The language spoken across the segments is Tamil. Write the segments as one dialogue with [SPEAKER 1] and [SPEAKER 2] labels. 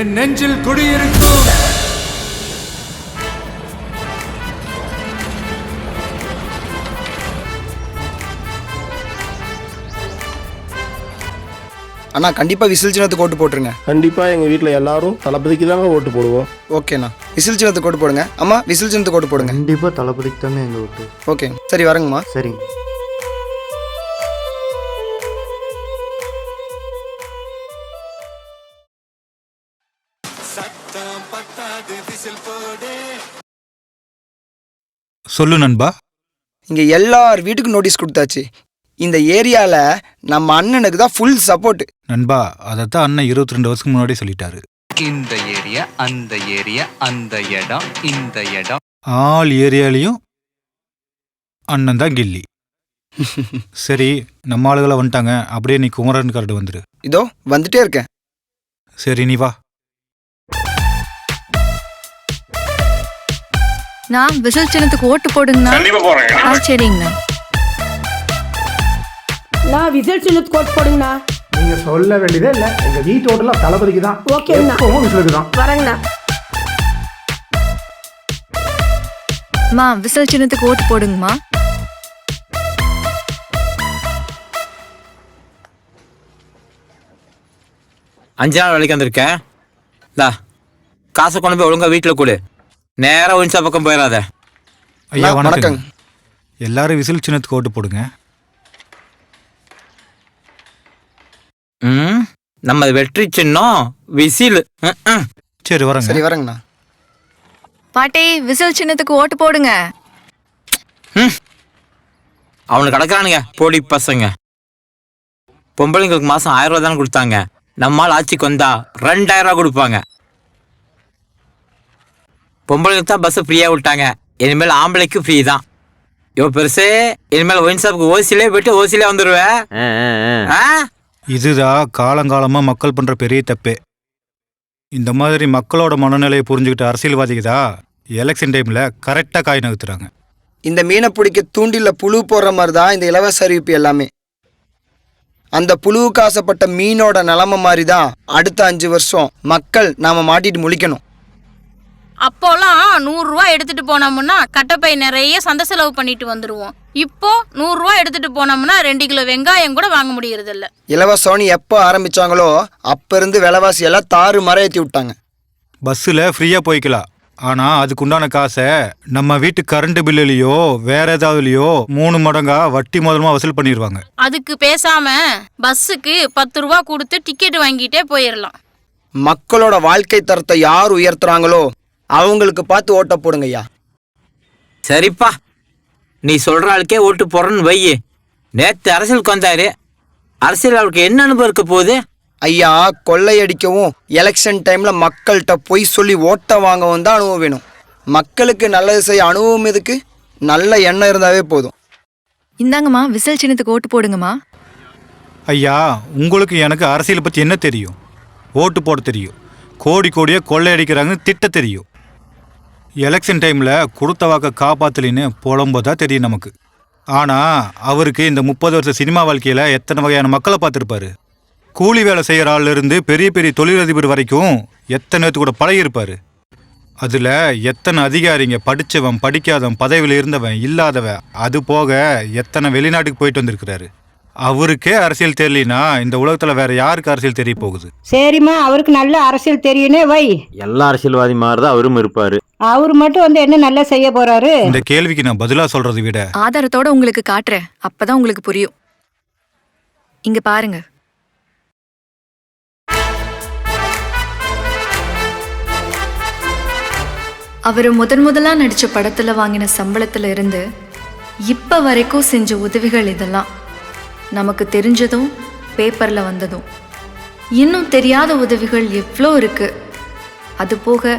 [SPEAKER 1] என் நெஞ்சில் குடியிருக்கும்.
[SPEAKER 2] அண்ணா கண்டிப்பாக விசில் சின்னத்துக்கு ஓட்டு போட்டுருங்க.
[SPEAKER 3] கண்டிப்பாக எங்கள் வீட்டில் எல்லாரும் தளபதிக்கு தாங்க ஓட்டு போடுவோம்.
[SPEAKER 2] ஓகேண்ணா. விசில் சின்னத்துக்கு ஓட்டு போடுங்க. அம்மா விசில் சின்னத்துக்கு ஓட்டு போடுங்க.
[SPEAKER 4] கண்டிப்பாக தளபதிக்கு தாங்க எங்கள் ஓட்டு.
[SPEAKER 2] ஓகே. சரி வரேங்கம்மா.
[SPEAKER 4] சரிங்க.
[SPEAKER 5] சொல்லு நண்பா.
[SPEAKER 2] இங்கே எல்லார் வீட்டுக்கும் நோட்டீஸ் கொடுத்தாச்சு. இந்த ஏரியாவில் நம்ம அண்ணனுக்கு தான் ஃபுல் சப்போர்ட்
[SPEAKER 5] நண்பா அதைத்தான் அண்ணன் இருபத்தி ரெண்டு வருஷத்துக்கு முன்னாடி சொல்லிட்டாரு.
[SPEAKER 6] இந்த ஏரியா அந்த ஏரியா அந்த இடம் இந்த இடம்.
[SPEAKER 5] ஆல் ஏரியாலையும் அண்ணன் தான் கில்லி. சரி நம்ம ஆளுகளை வந்துட்டாங்க. அப்படியே நீ குமரன் கார்டு வந்துரு.
[SPEAKER 2] இதோ வந்துட்டே இருக்கேன்.
[SPEAKER 5] சரி நீ வா.
[SPEAKER 7] நான் விசில் சின்னத்துக்கு ஓட்டு போடுங்கண்ணா. ஆ சரிங்கண்ணா.
[SPEAKER 8] நான் விசில் சின்னத்துக்கு கோட் போடுங்கண்ணா.
[SPEAKER 9] நீங்க சொல்ல வேண்டியதே இல்ல. எங்க வீட்டு ஓட்டெல்லாம் தளபதிக்கு தான்.
[SPEAKER 8] ஓகேண்ணா.
[SPEAKER 9] எப்பவும் விசிலுக்கு தான்
[SPEAKER 8] வரேங்கண்ணா.
[SPEAKER 7] மா விசில் சின்னத்துக்கு ஓட்டு போடுங்கம்மா.
[SPEAKER 10] அஞ்சு நாள் வேலைக்கு வந்திருக்கேன். இந்தா காசை கொண்டு போய் ஒழுங்கா வீட்டில் கொடு. நேராக ஒன்சா பக்கம் போயிடாத
[SPEAKER 5] ஐயா வணக்கம். எல்லாரும் விசில் சின்னத்துக்கு ஓட்டு போடுங்க.
[SPEAKER 10] ம்? நம்ம வெற்றி சின்னம் விசில்.
[SPEAKER 5] சரி வரேங்க.
[SPEAKER 2] சரி வரேங்கண்ணா.
[SPEAKER 7] பாட்டி விசில் சின்னத்துக்கு ஓட்டு போடுங்க.
[SPEAKER 10] அவனுக்கு கிடக்குறானுங்க போடி பசங்க. பொம்பளைங்களுக்கு மாசம் ஆயிரம் ரூபா தானே கொடுத்தாங்க. நம்மால் ஆட்சிக்கு வந்தா ரெண்டாயிரம் ரூபா கொடுப்பாங்க. பொம்பளைங்களுக்கு தான் பஸ் ஃப்ரீயாக விட்டாங்க. இனிமேல் ஆம்பளைக்கு ஃப்ரீ தான். யோ பெருசு இனிமேல் ஒயின் ஷாப்புக்கு ஓசிலே போயிட்டு ஓசிலே வந்துடுவேன் ஆ
[SPEAKER 5] இதுதான் காலங்காலமா மக்கள் பண்ற பெரிய தப்பே. இந்த மாதிரி மக்களோட மனநிலையை புரிஞ்சுக்கிட்ட அரசியல்வாதிக்கு தான் எலெக்ஷன் டைம்ல கரெக்டா காய் நகர்த்துறாங்க.
[SPEAKER 2] இந்த மீனை பிடிக்க தூண்டில புழு போடுற மாதிரி தான் இந்த இலவச அறிவிப்பு எல்லாமே. அந்த புழுவுக்கு ஆசைப்பட்ட மீனோட நிலமை மாதிரி தான் அடுத்த அஞ்சு வருஷம் மக்கள் நாம மாட்டிட்டு முழிக்கணும்.
[SPEAKER 11] அப்போலாம் நூறுரூவா எடுத்துட்டு போனோம்னா கட்டப்பை நிறைய சந்தை செலவு பண்ணிட்டு வந்துருவோம். இப்போ நூறுரூவா எடுத்துட்டு போனோம்னா ரெண்டு கிலோ வெங்காயம் கூட வாங்க முடியறதில்ல.
[SPEAKER 2] இலவசம்னு எப்போ ஆரம்பிச்சாங்களோ அப்ப இருந்து விலைவாசி எல்லாம் தாறு மறையத்தி விட்டாங்க.
[SPEAKER 5] பஸ்ஸில் ஃப்ரீயாக போய்க்கலாம். ஆனால் அதுக்குண்டான காசை நம்ம வீட்டு கரண்ட் பில்லுலையோ வேற ஏதாவதுலையோ மூணு மடங்கா வட்டி முதலமாக வசூல் பண்ணிடுவாங்க
[SPEAKER 11] அதுக்கு பேசாம பஸ்ஸுக்கு பத்து ரூபா கொடுத்து டிக்கெட் வாங்கிட்டே போயிடலாம்
[SPEAKER 2] மக்களோட வாழ்க்கை தரத்தை யார் உயர்த்துறாங்களோ அவங்களுக்கு பார்த்து ஓட்ட போடுங்க ஐயா
[SPEAKER 10] சரிப்பா. நீ சொல்ற ஆளுக்கே ஓட்டு போறேன்னு வையி நேத்து அரசியலுக்கு வந்தாரு. அரசியல் அவருக்கு என்ன அனுபவம் இருக்க போகுது?
[SPEAKER 2] ஐயா கொள்ளையடிக்கவும் எலெக்ஷன் டைம்ல மக்கள்கிட்ட பொய் சொல்லி ஓட்ட வாங்கவும் தான் அனுபவம் வேணும். மக்களுக்கு நல்லது செய்ய அனுபவம் எதுக்கு? நல்ல எண்ணம் இருந்தாவே போதும்.
[SPEAKER 7] இந்தாங்கம்மா விசில் சின்னத்துக்கு ஓட்டு போடுங்கம்மா.
[SPEAKER 5] ஐயா உங்களுக்கு எனக்கு அரசியலை பற்றி என்ன தெரியும்? ஓட்டு போட தெரியும். கோடி கோடியாக கொள்ளையடிக்கிறாங்கன்னு திட்ட தெரியும். எலெக்ஷன் டைமில் கொடுத்த வாக்க காப்பாத்தலின்னு புலம்பதா தெரியும் நமக்கு. ஆனால் அவருக்கு இந்த முப்பது வருஷ சினிமா வாழ்க்கையில் எத்தனை வகையான மக்களை பார்த்துருப்பாரு? கூலி வேலை செய்கிற ஆள்லேருந்து பெரிய பெரிய தொழிலதிபர் வரைக்கும் எத்தனை பேர்த்து கூட பழகியிருப்பார்? அதில் எத்தனை அதிகாரிங்க படித்தவன் படிக்காதவன் பதவியில் இருந்தவன் இல்லாதவன் அது போக எத்தனை வெளிநாட்டுக்கு போயிட்டு வந்திருக்கிறாரு? அவருக்கே அரசியல் தெரியலனா இந்த உலகத்தில் வேற யாருக்கு அரசியல் தெரிய போகுது?
[SPEAKER 8] சரிம்மா அவருக்கு நல்ல அரசியல் தெரியுனே வை.
[SPEAKER 4] எல்லா அரசியல்வாதி மாதிரி தான் அவரும் இருப்பார்.
[SPEAKER 8] அவர் மட்டும் வந்து என்ன நல்லா செய்ய போறாரு?
[SPEAKER 5] இந்த கேள்விக்கு நான் பதிலா சொல்றதை விட
[SPEAKER 7] ஆதாரத்தோட உங்களுக்கு காட்டுறேன். அப்பதான் உங்களுக்கு புரியும். இங்க பாருங்க. அவர் முதன் முதலா நடிச்ச படத்துல வாங்கின சம்பளத்துல இருந்து இப்ப வரைக்கும் செஞ்ச உதவிகள் இதெல்லாம். நமக்கு தெரிஞ்சதும் பேப்பரில் வந்ததும். இன்னும் தெரியாத உதவிகள் எவ்வளோ இருக்குது அது போக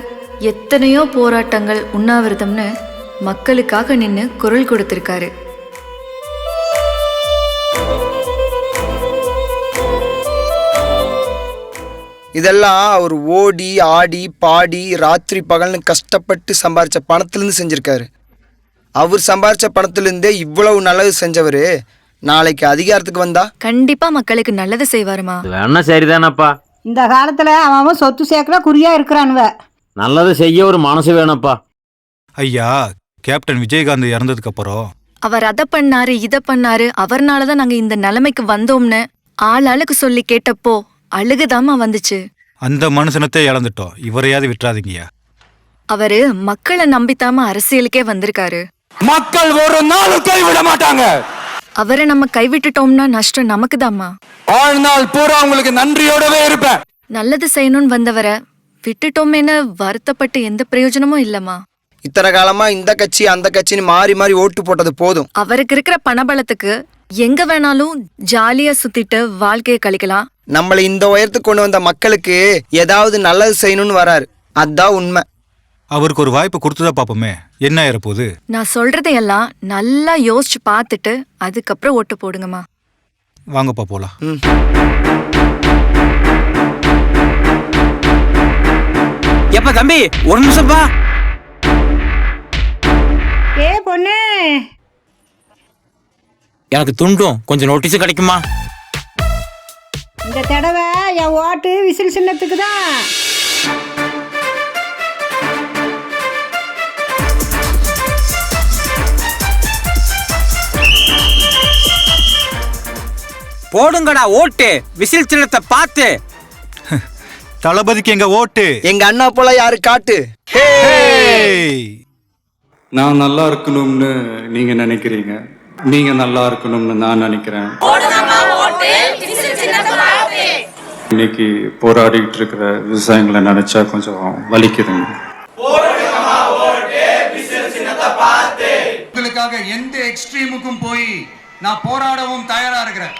[SPEAKER 7] எத்தனையோ போராட்டங்கள் உண்ணாவிரதம்னு மக்களுக்காக நின்று குரல் கொடுத்துருக்காரு.
[SPEAKER 2] இதெல்லாம் அவர் ஓடி ஆடி பாடி ராத்திரி பகல்னு கஷ்டப்பட்டு சம்பாரித்த பணத்துலேருந்து செஞ்சுருக்காரு. அவர் சம்பாரித்த பணத்துலேருந்தே இவ்வளவு நல்லது செஞ்சவர் நாளைக்கு அதிகாரத்துக்கு வந்தா?
[SPEAKER 7] கண்டிப்பா மக்களுக்கு நல்லது செய்வாருமா.
[SPEAKER 4] வேணா சரிதானப்பா?
[SPEAKER 8] இந்த காலத்தில் அவன் அவன் சொத்து சேர்க்கல குறியா இருக்கிறானுவ.
[SPEAKER 4] நல்லது செய்ய ஒரு மனசு வேணும்ப்பா.
[SPEAKER 5] ஐயா கேப்டன் விஜயகாந்த் இறந்ததுக்கு அப்புறம்.
[SPEAKER 7] அவர் அதை பண்ணாரு இதை பண்ணாரு அவர்னால தான் நாங்க இந்த நிலைமைக்கு வந்தோம்னு ஆள் ஆளுக்கு சொல்லி கேட்டப்போ அழுகுதாம்மா வந்துச்சு.
[SPEAKER 5] அந்த மனுஷனத்தை இழந்துட்டோம். இவரையாவது விட்டுறாதீங்கய்யா.
[SPEAKER 7] அவரு மக்களை நம்பித்தாம அரசியலுக்கே வந்திருக்காரு.
[SPEAKER 1] மக்கள் ஒரு நாளும் கைவிட மாட்டாங்க.
[SPEAKER 7] அவரை நம்ம கைவிட்டுட்டோம்னா நஷ்டம் நமக்குதாம்மா.
[SPEAKER 1] வாழ்நாள் பூரா உங்களுக்கு நன்றியோடவே இருப்பேன்.
[SPEAKER 7] நல்லது செய்யணும்னு வந்தவரை விட்டுட்டோமேன்னு வருத்தப்பட்டு எந்த பிரயோஜனமும் இல்லம்மா.
[SPEAKER 2] இத்தனை காலமா இந்த கட்சி அந்த கட்சின்னு மாறி மாறி ஓட்டு போட்டது போதும்.
[SPEAKER 7] அவருக்கு இருக்கிற பணபலத்துக்கு எங்க வேணாலும் ஜாலியா சுத்திட்டு வாழ்க்கையை கழிக்கலாம்.
[SPEAKER 2] நம்மளை இந்த உயரத்துக்கு கொண்டு வந்த மக்களுக்கு ஏதாவது நல்லது செய்யணும்னு வராரு. அதான் உண்மை.
[SPEAKER 5] அவருக்கு ஒரு வாய்ப்பு கொடுத்துதான் பார்ப்போமே. என்ன ஆயிரப்போகுது?
[SPEAKER 7] நான் சொல்றதையெல்லாம் நல்லா யோசிச்சு பார்த்துட்டு அதுக்கப்புறம் ஓட்டு போடுங்கம்மா.
[SPEAKER 5] வாங்கப்பா போலாம்.
[SPEAKER 10] எப்ப தம்பி ஒரு நிமிஷம்ப்பா
[SPEAKER 8] ஏ பொண்ணு.
[SPEAKER 10] எனக்கு துண்டும் கொஞ்சம் நோட்டீஸ் கிடைக்குமா?
[SPEAKER 8] இந்த தடவை என் ஓட்டு விசில் சின்னத்துக்கு தான்
[SPEAKER 10] போடுங்கடா ஓட்டு. விசில் சின்னத்தை பார்த்து.
[SPEAKER 5] தளபதிக்கு எங்க ஓட்டு.
[SPEAKER 2] எங்க அண்ணா போல யாரு காட்டு!
[SPEAKER 1] நான் நல்லா இருக்கணும்னு நீங்க நினைக்கிறீங்க. நீங்க நல்லா இருக்கணும்னு நான் நினைக்கிறேன். இன்னைக்கு போராடிட்டு இருக்கிற விவசாயிகளை நினைச்சா கொஞ்சம் வலிக்குதுங்க.
[SPEAKER 6] உங்களுக்காக எந்த எக்ஸ்ட்ரீமுக்கும் போய் நான் போராடவும் தயாரா இருக்கிறேன்.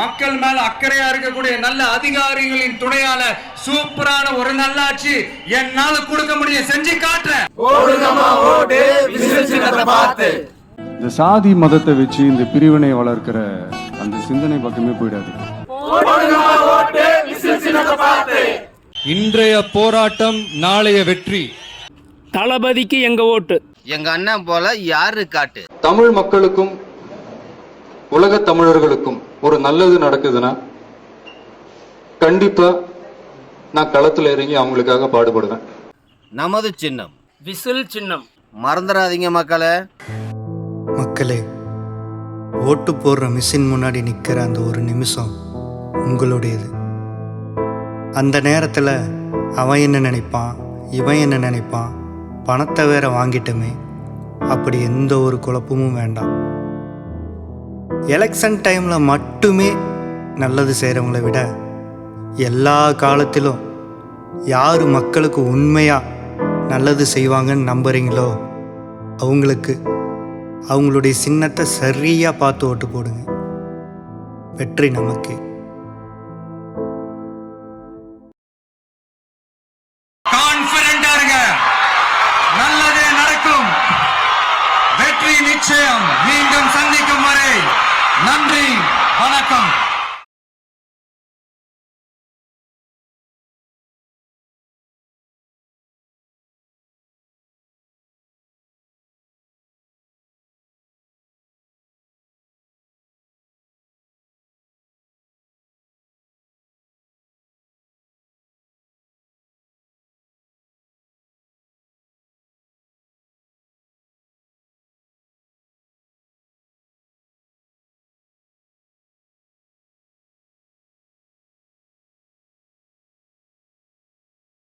[SPEAKER 6] மக்கள் மேல அக்கறையா இருக்கக்கூடிய நல்ல அதிகாரிகளின் துணையால சூப்பரான ஒரு நல்லாட்சி என்னால கொடுக்க முடியும் செஞ்சு காட்டுறேன்.
[SPEAKER 1] இந்த சாதி மதத்தை வச்சு இந்த பிரிவினை வளர்க்கிற அந்த சிந்தனை பக்கமே போயிடாது. இன்றைய போராட்டம் நாளைய வெற்றி.
[SPEAKER 9] தளபதிக்கு எங்க ஓட்டு?
[SPEAKER 10] எங்க அண்ணன் போல யாரு காட்டு?
[SPEAKER 1] தமிழ் மக்களுக்கும் உலக தமிழர்களுக்கும் ஒரு நல்லது நடக்குதுன்னா கண்டிப்பா நான் களத்துல இறங்கி அவங்களுக்காக பாடுபடுவேன்.
[SPEAKER 10] நமது சின்னம். விசில் சின்னம். மறந்துடாதீங்க மக்களே.
[SPEAKER 2] மக்களே ஓட்டு போடுற மிஷின் முன்னாடி நிற்கிற அந்த ஒரு நிமிஷம் உங்களுடையது. அந்த நேரத்தில் அவன் என்ன நினைப்பான் இவன் என்ன நினைப்பான் பணத்தை வேற வாங்கிட்டோமே அப்படி எந்த ஒரு குழப்பமும் வேண்டாம். எலெக்ஷன் டைமில் மட்டுமே நல்லது செய்கிறவங்கள விட எல்லா காலத்திலும் யார் மக்களுக்கு உண்மையாக நல்லது செய்வாங்கன்னு நம்புறீங்களோ அவங்களுக்கு அவங்களுடைய சின்னத்தை சரியாக பார்த்து ஓட்டு போடுங்க. வெற்றி நமக்கு.